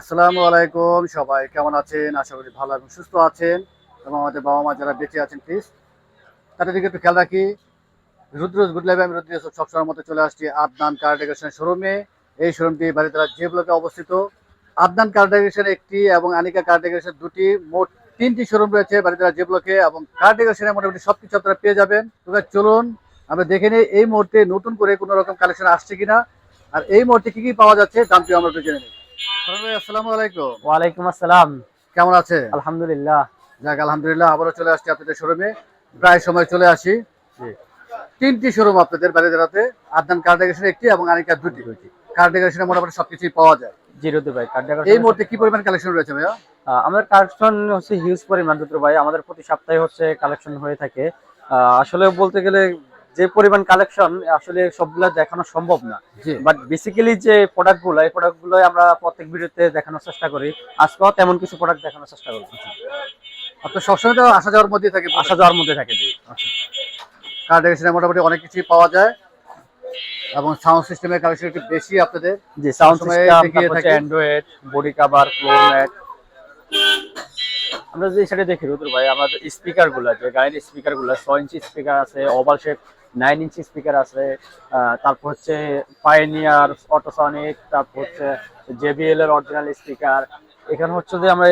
আসসালামু আলাইকুম, সবাই কেমন আছেন? আশা করি ভালো এবং সুস্থ আছেন। এবং আমাদের বাবা মা যারা বেঁচে আছেন প্লিজ তাদের দিকে একটু খেয়াল রাখি। রুদ্রজ গুড লাইভ আমি রুদ্র ইউসুফ সবসময় মতো চলে আসছি আদনান কার ডেকোরেশন শোরুমে এই শোরুমটি বাড়িতলা যে ব্লকে অবস্থিত। আদনান কার একটি এবং আনিকা কার দুটি। মোট তিনটি শোরুম রয়েছে বাড়িতলা যে ব্লকে এবং কার মোটামুটি সব কিছু আপনারা পেয়ে যাবেন। চলুন, আমরা দেখে নিই এই মুহূর্তে নতুন করে কোনো রকম কালেকশন আসছে কিনা। আর এই মুহূর্তে কি কি পাওয়া যাচ্ছে দামটি আমরা একটু জেনে নিই। ভাই, আসসালামু আলাইকুম। ওয়ালাইকুম আসসালাম। কেমন আছে আলহামদুলিল্লাহ। যাক আলহামদুলিল্লাহ আবারও চলে আসছি আপনাদের শোরুমে। প্রায় সময় চলে আসি। তিনটি শোরুম আপনাদের বাড়ি দাঁড়াতে আদনান কার ডেকোরেশন একটি এবং আনিকা দুটি। কার ডেকোরেশনে মোটামুটি সবকিছুই পাওয়া যায়। ভাই এই মুহূর্তে কি পরিমাণ কালেকশন রয়েছে ভাইয়া? আমাদের কালেকশন হচ্ছে হিউজ পরিমাণ ভাই। আমাদের প্রতি সপ্তাহে হচ্ছে কালেকশন হয়ে থাকে। আহ, আসলে বলতে গেলে যে পরিমাণ কালেকশন আসলে সবগুলা দেখানো সম্ভব না। বাট বেসিক্যালি যে প্রোডাক্টগুলো এই প্রোডাক্টগুলো আমরা প্রত্যেক ভিডিওতে দেখানোর চেষ্টা করি। আজকেও তেমন কিছু প্রোডাক্ট দেখানোর চেষ্টা করব আপনার সবসময় তো আসা যাওয়ার মধ্যেই থাকে আসা যাওয়ার মধ্যে থাকে জি। ডেকোরেশনে মোটামুটি অনেক কিছুই পাওয়া যায়। এবং সাউন্ড সিস্টেমের কালেকশন একটু বেশি আপনাদের। জি সাউন্ড সিস্টেম দেখিয়ে Android body cover floor mat আমরা যে সেটা দেখি রুদ্র ভাই আমাদের স্পিকারগুলো যে গাড়ির স্পিকারগুলো ছয় ইঞ্চি স্পিকার আছে oval shape nine inch speaker আছে তারপর হচ্ছে পাইনিয়ার অটোসনিক তারপর হচ্ছে জেবিএল এর অরিজিনাল স্পিকার এখানে হচ্ছে যে আমরা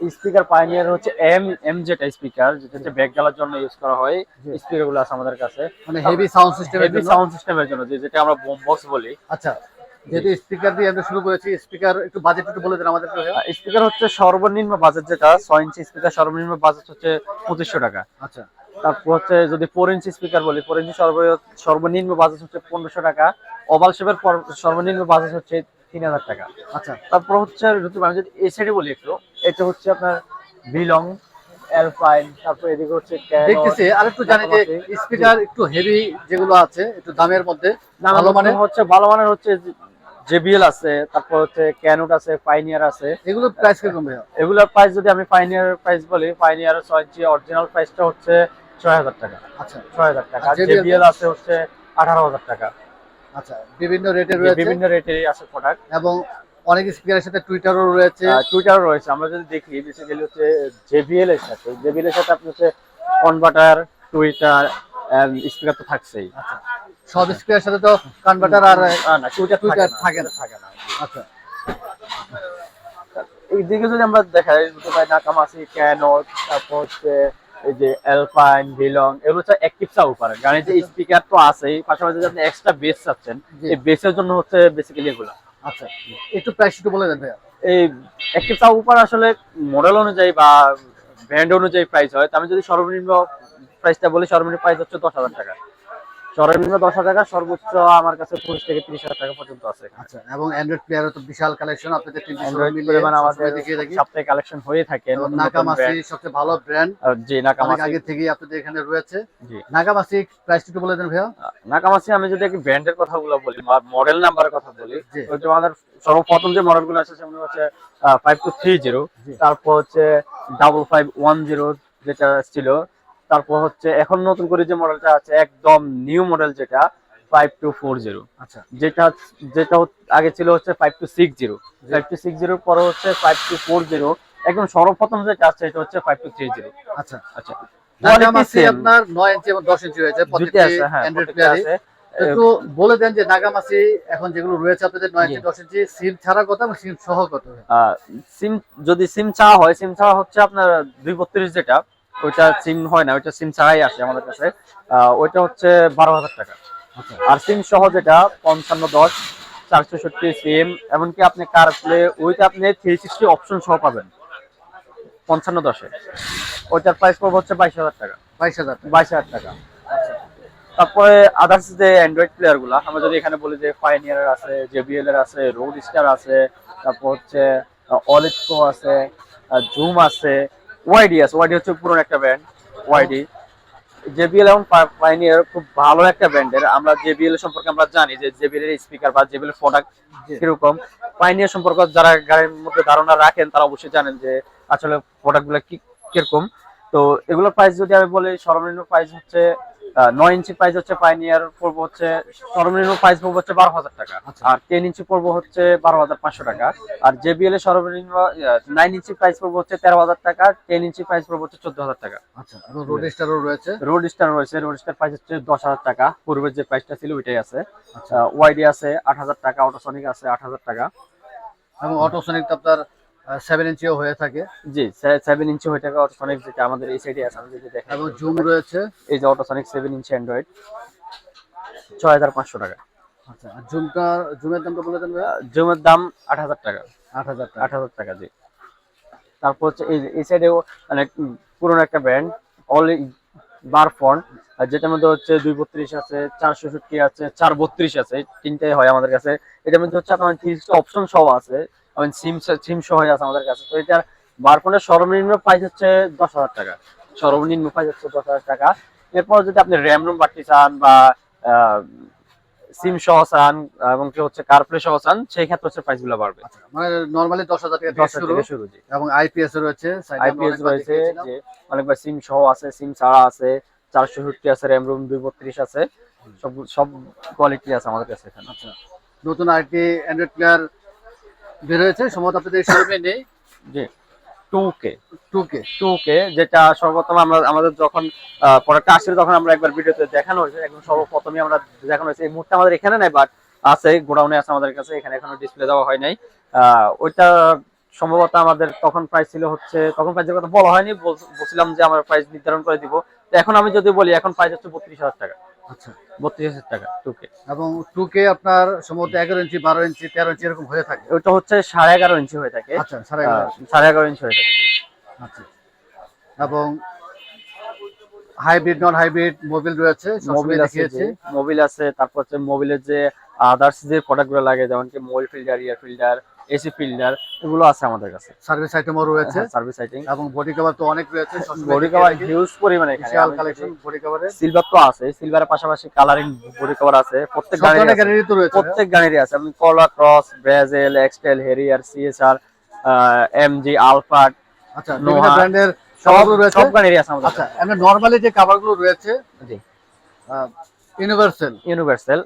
স্পিকার পাইনিয়ার হচ্ছে এম এম যেটা স্পিকার যেটা হচ্ছে ব্যাক জ্বালার জন্য ইউজ করা হয়। স্পিকারগুলো আছে আমাদের কাছে। মানে heavy sound system heavy sound সিস্টেমের জন্য যেটা আমরা বোম বক্স বলি। আচ্ছা যেহেতু স্পিকার দিয়ে আমরা শুরু করেছি স্পিকার একটু বাজেট একটু বলে দেন আমাদের স্পিকার হচ্ছে সর্বনিম্ন বাজেট যেটা ছয় ইঞ্চি স্পিকার সর্বনিম্ন বাজেট হচ্ছে পঁচিশশো টাকা। আচ্ছা। তারপর হচ্ছে যদি ফোর ইঞ্চি স্পিকার বলি ফোর ইঞ্চি সর্ব সর্বনিম্ন বাজেট হচ্ছে পনেরোশো টাকা ওভাল শেপের সর্বনিম্ন বাজেট হচ্ছে তিন হাজার টাকা। আচ্ছা। তারপর হচ্ছে আমি যদি এই সাইডে বলি একটু এটা হচ্ছে আপনার বিলং এলফাইন তারপর এদিকে হচ্ছে দেখতেছি আর একটু জানি যে স্পিকার একটু হেভি যেগুলো আছে একটু দামের মধ্যে ভালো মানে? হচ্ছে ভালো মানের হচ্ছে জেবিএল আছে তারপর হচ্ছে ক্যানোট আছে পাইনিয়ার আছে। এগুলো প্রাইস কীরকম ভাইয়া? এগুলোর প্রাইস যদি আমি পাইনিয়ার প্রাইস বলি পাইনিয়ার ছয় অরিজিনাল প্রাইসটা হচ্ছে ছয় হাজার টাকা। আচ্ছা। ছয় হাজার টাকা। জেবিএল আছে হচ্ছে আঠারো হাজার টাকা। আচ্ছা বিভিন্ন রেটে রয়েছে। বিভিন্ন রেটেরই আছে প্রোডাক্ট এবং অনেক স্পিকারের সাথে টুইটারও রয়েছে। টুইটারও রয়েছে। আমরা যদি দেখি বেসিক্যালি হচ্ছে জেবিএল এর সাথে। জেবিএল এর সাথে আপনি হচ্ছে কনভার্টার টুইটার স্পিকার তো থাকছেই। আচ্ছা। সব স্পিকারের সাথে তো কনভার্টার আর না টুইটার টুইটার থাকে না। থাকে না। আচ্ছা। এইদিকে যদি আমরা দেখাই দুটো ভাই নাকামাসি ক্যানট তারপর হচ্ছে এই যে অ্যালপাইন এগুলো হচ্ছে অ্যাক্টিভ সাউপার গানের যে স্পিকার তো পাশাপাশি আপনি এক্সট্রা বেস চাচ্ছেন এই বেসের জন্য হচ্ছে বেসিক্যালি এগুলো। আচ্ছা একটু প্রাইস একটু বলে দেন ভাইয়া। এই অ্যাক্টিভ সাউপার আসলে মডেল অনুযায়ী বা ব্র্যান্ড অনুযায়ী প্রাইস হয়। আমি যদি সর্বনিম্ন প্রাইসটা বলি সর্বনিম্ন প্রাইস হচ্ছে দশ হাজার টাকা। সর্বনিম্ন দশ হাজার টাকা সর্বোচ্চ আমার কাছে পঁচিশ থেকে তিরিশ হাজার টাকা পর্যন্ত আছে। আচ্ছা এবং অ্যান্ড্রয়েড প্লেয়ারও তো বিশাল কালেকশন আপনাদের আমাদের সপ্তাহে কালেকশন হয়ে থাকে নাকামাসি সবচেয়ে ভালো ব্র্যান্ড জি নাকামাসি আগে থেকেই আপনাদের এখানে রয়েছে। জি। নাকামাসি প্রাইস একটু বলে দেন ভাইয়া। নাকামাসি আমি যদি একটু ব্র্যান্ডের কথাগুলো বলি বা মডেল নাম্বারের কথা বলি। ওইটা আমাদের সর্বপ্রথম যে মডেলগুলো আছে সেগুলো হচ্ছে ফাইভ টু থ্রি জিরো তারপর হচ্ছে ডাবল ফাইভ ওয়ান জিরো যেটা ছিল তারপর হচ্ছে এখন নতুন করে যে মডেলটা আছে একদম নিউ মডেল যেটা ফাইভ টু ফোর জিরো আচ্ছা। যেটা যেটা আগে ছিল হচ্ছে five two six zero five two six জিরোর পরে হচ্ছে ফাইভ টু ফোর জিরো একদম সর্বপ্রথম যেটা আছে এটা হচ্ছে ফাইভ টু থ্রি জিরো আচ্ছা। আচ্ছা। আপনার 9 ইঞ্চি এবং 10 ইঞ্চি রয়েছে আছে হ্যাঁ একটু বলে দেন যে নাগামাসি এখন যেগুলো রয়েছে আপনাদের 9 ইঞ্চি। 10 ইঞ্চি সিম ছাড়া কত এবং সিম সহ কত সিম যদি সিম চাওয়া হয় সিম চাওয়া হচ্ছে আপনার দুই বত্রিশ যেটা ওইটা সিম হয় না ওইটা সিম ছাড়াই আসে আমাদের কাছে। ওইটা হচ্ছে বারো হাজার টাকা। আচ্ছা। আর সিম সহ যেটা পঞ্চান্ন দশ চারশোষট্টি সিম এমনকি আপনি কার প্লে ওইটা আপনি থ্রি সিক্সটি অপশন সহ পাবেন। পঞ্চান্ন দশে। ওইটার প্রাইস পড়বে হচ্ছে বাইশ হাজার টাকা। 22000 বাইশ হাজার টাকা। তারপরে আদার্স যে অ্যান্ড্রয়েড প্লেয়ারগুলা আমরা যদি এখানে বলি যে ফাইনিয়ার আছে জেবিএল এর আছে রোড স্টার আছে তারপর হচ্ছে অলিটকো আছে জুম আছে ওয়াইডি আছে ওয়াইডি হচ্ছে পুরনো একটা ব্র্যান্ড ওয়াইডি জেবিএল এবং পাইনিয়ার খুব ভালো একটা ব্র্যান্ডের আমরা জেবিএল সম্পর্কে আমরা জানি যে জেবিএল এর স্পিকার বা জেবিএল এর প্রোডাক্ট কীরকম। পাইনিয়ার সম্পর্কে যারা গাড়ির মধ্যে ধারণা রাখেন তারা অবশ্যই জানেন যে আসলে প্রোডাক্টগুলো কি কীরকম। তো এগুলোর প্রাইস যদি আমি বলি সর্বনিম্ন প্রাইস হচ্ছে নয় ইঞ্চি প্রাইস হচ্ছে পাইনিয়ার পড়ব হচ্ছে সর্বনিম্ন প্রাইস পড়ব হচ্ছে বারো হাজার টাকা। আচ্ছা। আর টেন ইঞ্চি পড়ব হচ্ছে বারো হাজার পাঁচশো টাকা। আর জেবিএল এর সর্বনিম্ন নাইন ইঞ্চি প্রাইস পড়ব হচ্ছে তেরো হাজার টাকা টেন ইঞ্চি প্রাইস পড়ব হচ্ছে চোদ্দ হাজার টাকা। আচ্ছা রোড স্টারও রয়েছে? রোড স্টার রয়েছে রোড স্টার প্রাইস হচ্ছে দশ হাজার টাকা। পূর্বের যে প্রাইসটা ছিল ওইটাই আছে। আচ্ছা। ওয়াইডি আছে আট হাজার টাকা অটোসনিক আছে আট হাজার টাকা। এবং অটোসনিক আপনার সেভেন ইঞ্চিও হয়ে থাকে। জি সেভেন ইঞ্চি হয়ে টাকা অটোসনিক যেটা আমাদের এই সাইডে আছে আমি যদি দেখেন এবং জুম রয়েছে। এই যে অটোসনিক সেভেন ইঞ্চি অ্যান্ড্রয়েড ছয় হাজার পাঁচশো টাকা। আচ্ছা আর জুমটা জুমের দামটা বলে দেন জুমের দাম আট হাজার টাকা। আট হাজার টাকা। আট হাজার টাকা জি। তারপর হচ্ছে এই এই সাইডেও মানে পুরোনো একটা ব্র্যান্ড অল বার ফোন আর যেটার মধ্যে হচ্ছে দুই বত্রিশ আছে চার ষষট্টি আছে চার বত্রিশ আছে তিনটাই হয় আমাদের কাছে। এটার মধ্যে হচ্ছে আপনার তিরিশটা অপশন সহ আছে। এবং সিম সিম সহ আছে আমাদের কাছে। তো এটার বার ফোনের সর্বনিম্ন প্রাইস হচ্ছে দশ হাজার টাকা। সর্বনিম্ন প্রাইস হচ্ছে দশ হাজার টাকা। এরপর যদি আপনি র্যাম রুম বাড়তি চান বা সিম সহ চান এবং কি হচ্ছে কারপ্লে সহ চান সেই ক্ষেত্রে হচ্ছে প্রাইসগুলো বাড়বে। আচ্ছা, মানে নর্মালি দশ হাজার টাকা শুরু শুরু এবং আইপিএস রয়েছে আইপিএস রয়েছে যে অনেকবার সিম সহ আছে সিম ছাড়া আছে চারশো ষাটটি আছে র্যাম রুম দুই বত্রিশ আছে সব সব কোয়ালিটি আছে আমাদের কাছে এখানে। আচ্ছা নতুন আরেকটি অ্যান্ড্রয়েড প্লেয়ার বের হয়েছে সম্ভবত আপনাদের শোরুমে নেই। জি যেটা সর্বপ্রথম আমরা আমাদের যখন প্রোডাক্টটা আসছিল তখন আমরা একবার ভিডিওতে দেখানো হয়েছে। একদম সর্বপ্রথমই আমরা দেখানো হয়েছে। এই মুহূর্তে আমাদের এখানে নাই বাট আছে গোডাউনে আছে আমাদের কাছে এখানে এখনও ডিসপ্লে দেওয়া হয় নাই। আহ, ওইটা সম্ভবত আমাদের তখন প্রাইস ছিল হচ্ছে তখন প্রাইসের কথা বলা হয়নি বল- বলছিলাম যে আমরা প্রাইস নির্ধারণ করে দিব। তো এখন আমি যদি বলি এখন প্রাইস হচ্ছে বত্রিশ হাজার টাকা। আচ্ছা। বত্রিশ হাজার টাকা টু এবং টু কে আপনার সম্ভবত এগারো ইঞ্চি বারো ইঞ্চি তেরো ইঞ্চি এরকম হয়ে থাকে? হচ্ছে সাড়ে এগারো ইঞ্চি হয়ে থাকে। আচ্ছা সাড়ে এগারো সাড়ে এগারো ইঞ্চি হয়ে থাকে। আচ্ছা। এবং হাইব্রিড নন হাইব্রিড মোবিল রয়েছে মোবিল মোবিল আছে মোবিল আছে তারপর হচ্ছে মোবিলের যে আদার্স যে প্রোডাক্টগুলো লাগে যেমন কি mobile filter air filter AC filter এগুলো আছে আমাদের কাছে। সার্ভিস আইটেমও রয়েছে। সার্ভিস আইটিং এবং বডি কভার তো অনেক রয়েছে বডি কভার হিউজ পরিমাণে এখানে বিশাল কালেকশন বডি কভারে সিলভার তো আছে সিলভারের পাশাপাশি কালারিং বডি কভার আছে প্রত্যেক গাড়ির তো রয়েছে। প্রত্যেক গাড়িরই আছে। আপনি Corolla Cross ব্রাজেল Xtrail Harrier CSR MG Alphard আচ্ছা নোহা, বিভিন্ন ব্র্যান্ডের সব রয়েছে। সব গাড়িরই আছে আমাদের আচ্ছা এমনি নরমালি যে কভারগুলো রয়েছে জি। ইউনিভার্সাল ইউনিভার্সাল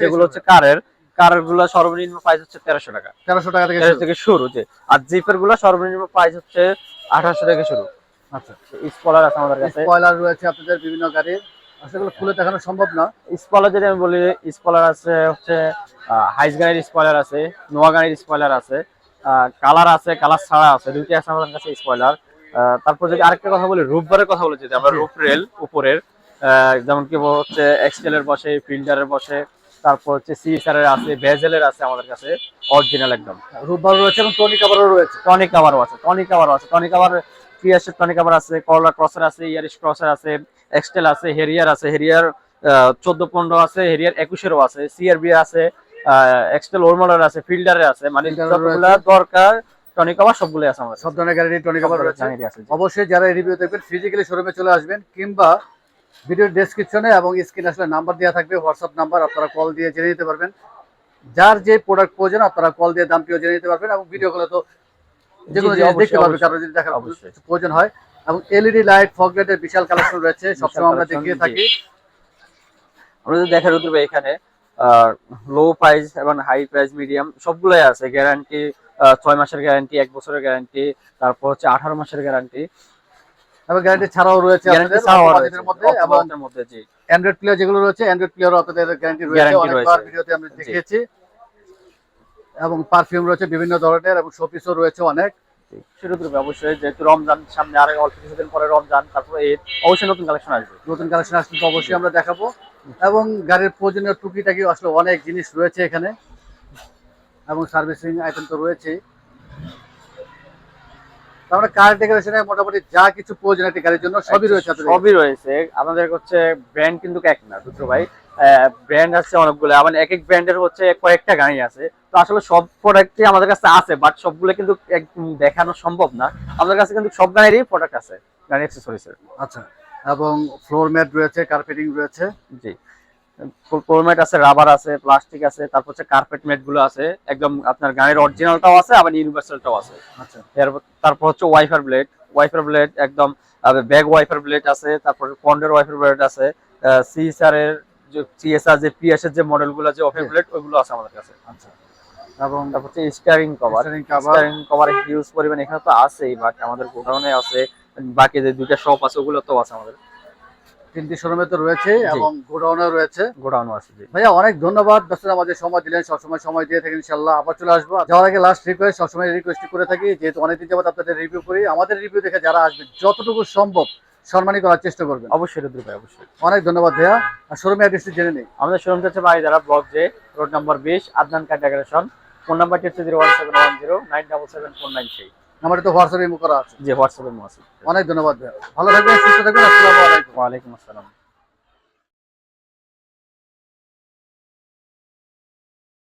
যেগুলো হচ্ছে কারের কারেরগুলো সর্বনিম্ন প্রাইস হচ্ছে তেরোশো টাকা। তেরোশো টাকা থেকে শুরু। যে আর জিপেরগুলো সর্বনিম্ন প্রাইস হচ্ছে আঠাশশো থেকে শুরু। আচ্ছা। স্পলার আছে আমাদের কাছে। রয়েছে আপনাদের বিভিন্ন গাড়ির আসলে খুলে দেখানো সম্ভব না। স্পলার যদি আমি বলি স্পলার আছে হচ্ছে হাইস গাড়ির স্পয়লার আছে নোয়া গাড়ির স্পয়লার আছে কালার আছে কালার ছাড়া আছে দুইটি আছে আমাদের কাছে স্পয়লার তারপর যদি আরেকটা কথা বলি রূপবারের কথা বলি যদি আমরা। রূপ রেল উপরের আহ, যেমন কি হচ্ছে এক্সটেলের বসে ফিল্ডারের বসে তারপর হচ্ছে সিএসআর আছে ভেজেলের আছে আমাদের কাছে অরিজিনাল একদম। রূপবার রয়েছে এবং টনি কাভারও রয়েছে। টনিক কাভারও আছে টনিক কাভারও আছে। টনিক কাভার পিয়াসের টনিক কাভার আছে করলা ক্রসার আছে ইয়ারিশ ক্রসার আছে এক্সটেল আছে হেরিয়ার আছে হেরিয়ার চোদ্দ পনেরো আছে হেরিয়ার একুশেরও আছে সিআরবি আছে এক্সটেল ওরমোলার আছে ফিল্ডারের আছে মানে যতগুলা দরকার টনিক কাভার আছে আমাদের সব ধরনের কাভার রয়েছে। অবশ্যই যারা রিভিউ দেখবেন ফিজিক্যালি শোরুমে চলে আসবেন কিংবা ভিডিওর ডেসক্রিপশনে এবং স্ক্রিন আসলে নাম্বার দেওয়া থাকবে হোয়াটসঅ্যাপ নাম্বার আপনারা কল দিয়ে জেনে নিতে পারবেন। যার যে প্রোডাক্ট প্রয়োজন আপনারা কল দিয়ে দামটিও জেনে নিতে পারবেন এবং ভিডিও কলে তো যে কোনো জিনিস দেখতে পারবে অবশ্যই। কারও যদি দেখার। প্রয়োজন হয় এবং এলইডি লাইট ফগ লাইটের বিশাল কালেকশন রয়েছে সবসময় আমরা দেখিয়ে থাকি। আমরা যদি দেখা রুদ্র ভাই এখানে লো প্রাইস এবং হাই প্রাইস মিডিয়াম সবগুলোই আছে। গ্যারান্টি ছয় মাসের গ্যারান্টি এক বছরের গ্যারান্টি তারপর হচ্ছে আঠারো মাসের গ্যারান্টি এবং গ্যারান্টি ছাড়াও রয়েছে আপনাদের মধ্যে এবং অ্যান্ড্রয়েড প্লেয়ার যেগুলো রয়েছে অ্যান্ড্রয়েড প্লেয়ারও আপনাদের গ্যারান্টি রয়েছে। অনেকবার ভিডিওতে আমরা দেখিয়েছি। এবং পারফিউম রয়েছে বিভিন্ন ধরনের এবং শোপিসও রয়েছে অনেক। শুরু করবে অবশ্যই যেহেতু রমজান সামনে আরও অল্প কিছুদিন পরে রমজান তারপরে ঈদ অবশ্যই নতুন কালেকশন আসবে। নতুন কালেকশন আসলে তো অবশ্যই আমরা দেখাবো। এবং গাড়ির প্রয়োজনীয় টুকিটাকি আসলে অনেক জিনিস রয়েছে এখানে। এবং সার্ভিসিং আইটেম তো রয়েছেই। আমরা কার ডেকোরেশনে মোটামুটি যা কিছু প্রয়োজন একটি গাড়ির জন্য সবই রয়েছে সবই রয়েছে। আমাদের হচ্ছে ব্র্যান্ড কিন্তু এক না দুটো ভাই? ব্র্যান্ড আছে অনেকগুলো। আবার এক এক ব্র্যান্ডের হচ্ছে কয়েকটা গাড়ি আছে। তো আসলে সব প্রোডাক্টই আমাদের কাছে আছে বাট সবগুলো কিন্তু দেখানো সম্ভব না। আমাদের কাছে কিন্তু সব গাড়িরই প্রোডাক্ট আছে গাড়ি অ্যাক্সেসরিজ এর। আচ্ছা এবং ফ্লোর ম্যাট রয়েছে কার্পেটিং রয়েছে। জি। ফোরম্যাট আছে রাবার আছে প্লাস্টিক আছে তারপর হচ্ছে কার্পেট ম্যাটগুলো আছে একদম আপনার গাড়ির অরিজিনালটাও আছে আবার ইউনিভার্সালটাও আছে। আচ্ছা। তারপর হচ্ছে ওয়াইফার ব্লেড ওয়াইফার ব্লেড একদম ব্যাগ ওয়াইফার ব্লেড আছে তারপর পন্ডের ওয়াইফার ব্লেড আছে সিএসআর এর যে সিএসআর যে পিএস এর যে মডেলগুলো যে ওয়াইফার জি। ব্লেড ওইগুলো আছে আমাদের কাছে। আচ্ছা। এবং তারপর হচ্ছে steering cover steering cover huge পরিমাণ এখানে তো আছেই বাট আমাদের গোডাউনে আছে বাকি যে দুইটা শপ আছে ওগুলো তো আছে আমাদের। তিনটি শোরুমে তো রয়েছে এবং গোডাউনে রয়েছে। গোডাউনও আছে ভাইয়া অনেক ধন্যবাদ। দর্শক আমাদের সময় দিলেন সবসময় সময় দিয়ে থাকেন ইনশাল্লাহ আবার চলে আসব। যাওয়ার আগে লাস্ট রিকোয়েস্ট সবসময় রিকোয়েস্ট করে থাকি যেহেতু অনেকদিন যাবত আপনাদের রিভিউ করি আমাদের রিভিউ দেখে যারা আসবে যতটুকু সম্ভব সম্মানী করার চেষ্টা করবেন। অবশ্যই রুদ্র ভাই অবশ্যই। অনেক ধন্যবাদ ভাইয়া। আর শোরুমে অ্যাড্রেসটি জেনে নিই। আমাদের শোরুমটা হচ্ছে Baridhara block J road number বিশ আদনান কান্টাগ্রেশন ফোন নাম্বারটি হচ্ছে zero one seven one zero nine double seven four nine three আমার তো হোয়াটসঅ্যাপে করা আছে। যে হোয়াটসঅ্যাপে আছে অনেক ধন্যবাদ ভাইয়া ভালো থাকবেন সুস্থ থাকবেন আসসালামু আলাইকুম। ওয়া আলাইকুম আসসালাম।